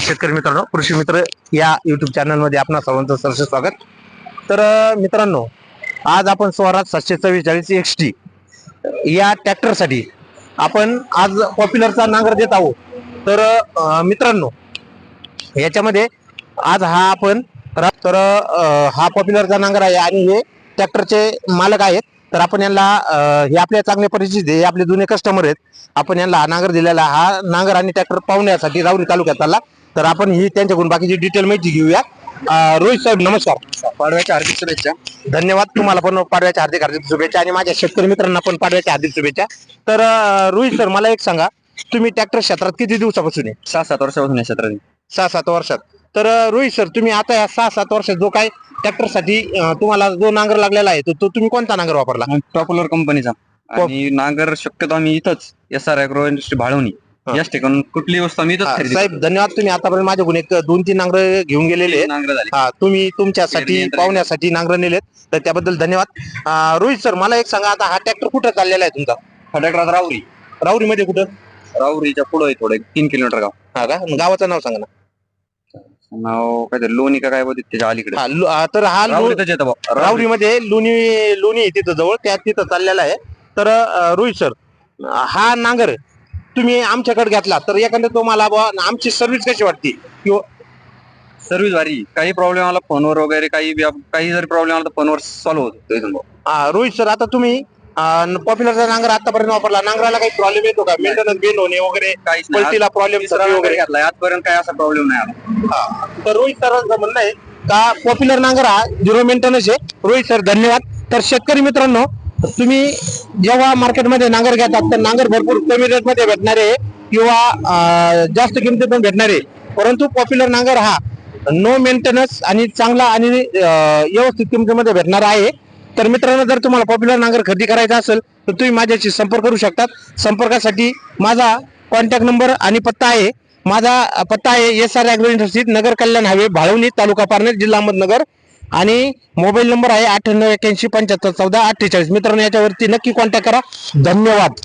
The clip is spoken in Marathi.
शेतकरी मित्रांनो कृषी मित्र या युट्यूब चॅनलमध्ये आपण सर्वांचं सरस स्वागत. तर मित्रांनो आज आपण स्वराज सातशे चव्वेचाळीस एक्स टी या ट्रॅक्टरसाठी आपण आज पॉप्युलरचा नांगर देत आहोत. तर मित्रांनो याच्यामध्ये आज हा आपण तर हा पॉप्युलरचा नांगर आहे आणि हे ट्रॅक्टरचे मालक आहेत. तर आपण यांना हे आपल्या चांगले परिचित आहे हे आपले जुने कस्टमर आहेत. आपण यांना हा नांगर दिलेला हा नांगर आणि ट्रॅक्टर पाहुण्यासाठी राऊरी तालुक्यात आला तर आपण ही त्यांच्याकडून बाकीची डिटेल माहिती घेऊया. अं, रोहित साहेब नमस्कार. पाडव्याच्या हार्दिक शुभेच्छा. धन्यवाद तुम्हाला पण पाडव्याच्या हार्दिक हार्दिक शुभेच्छा आणि माझ्या शेतकरी मित्रांना पण पाडव्याच्या हार्दिक शुभेच्छा. तर अं, रोहित सर मला एक सांगा तुम्ही ट्रॅक्टर क्षेत्रात किती दिवसापासून आहे? सहा सात वर्षापासून या क्षेत्रात. सहा सात वर्षात. तर अं, रोहित सर तुम्ही आता या सहा सात वर्षात जो काय ट्रॅक्टरसाठी अं, तुम्हाला जो नांगर लागलेला आहे तो तो तुम्ही कोणता नांगर वापरला? पॉप्युलर कंपनीचा आणि नांगर शक्यतो आम्ही इथंच S R agro industry Bhalawani. हा. याच ठिकाणून कुठली वस्तू आम्ही इथंच खरेदी साहेब धन्यवाद तुम्ही आतापर्यंत माझ्याकडून एक दोन तीन नांगर घेऊन गेलेले आहेत. नांगर झाली. हा तुम्ही तुमच्यासाठी यंत्र पाहुण्यासाठी नांगर नेलेत. तर त्याबद्दल धन्यवाद. अं, रोहित सर मला एक सांगा आता हा ट्रॅक्टर कुठं चाललेला आहे तुमचा? फटाकडात राहुरी. राऊरीमध्ये कुठं? राहुरीच्या पुढे आहे थोडं एक तीन किलोमीटर गाव. हा का? गावाचं नाव सांगा ना. नाव काहीतरी लोणी का काय बोलते त्याच्या अलीकडे. हा, लु- हा, तर हा लु- राहुरीतच येतं बा. राहुरी. राऊरीमध्ये लोणी लोणी आहे तिथं जवळ त्या तिथं चाललेला आहे. तर अं, रोहित सर हा नांगर तुम्ही आमच्याकडे घेतला तर एखाद्या तुम्हाला बुवा आमची सर्व्हिस कशी वाटते? किंवा सर्व्हिस भारी. काही प्रॉब्लेम आला फोनवर वगैरे काही काही जरी प्रॉब्लेम आला तर फोनवर सॉल्व्ह होतो इथून भाऊ. अं, रोहित सर आता तुम्ही पॉप्युलरचा नांगर आतापर्यंत वापरला. नांगराला काही प्रॉब्लेम येतो का? मेंटेनन्स बिल होणे वगैरे काहीच नाही. पलटीला प्रॉब्लेम तिसरा वगैरे वगैरे. घेतलाय. आजपर्यंत काही असा प्रॉब्लेम नाही आला. हा. तर रोहित सरांचं म्हणणं आहे का पॉप्युलर नांगर हा झिरो मेंटेनन्स आहे. रोहित सर धन्यवाद. तर शेतकरी मित्रांनो तुम्ही जेव्हा मार्केटमध्ये नांगर घेतात तर नांगर भरपूर कमी रेटमध्ये भेटणार भेटणारे आहे किंवा जास्त किमतीत पण भेटणारे. आहे. परंतु पॉप्युलर नांगर हा नो मेंटेनन्स आणि चांगला आणि व्यवस्थित किमतीमध्ये भेटणार आहे. तर मित्रांनो जर तुम्हाला पॉप्युलर नांगर खरेदी करायचा असेल तर तुम्ही माझ्याशी संपर्क करू शकतात. संपर्कासाठी माझा कॉन्टॅक्ट नंबर आणि पत्ता आहे. माझा पत्ता आहे S R agro industries Nagar Kalyan highway Bhalawani taluka Parner जिल्हा अहमदनगर. आणि मोबाईल नंबर आहे अठ्ठ्याण्णव एक्क्याऐंशी पंच्याहत्तर चौदा अठ्ठेचाळीस. मित्रांनो याच्यावरती नक्की कॉन्टॅक्ट करा. धन्यवाद.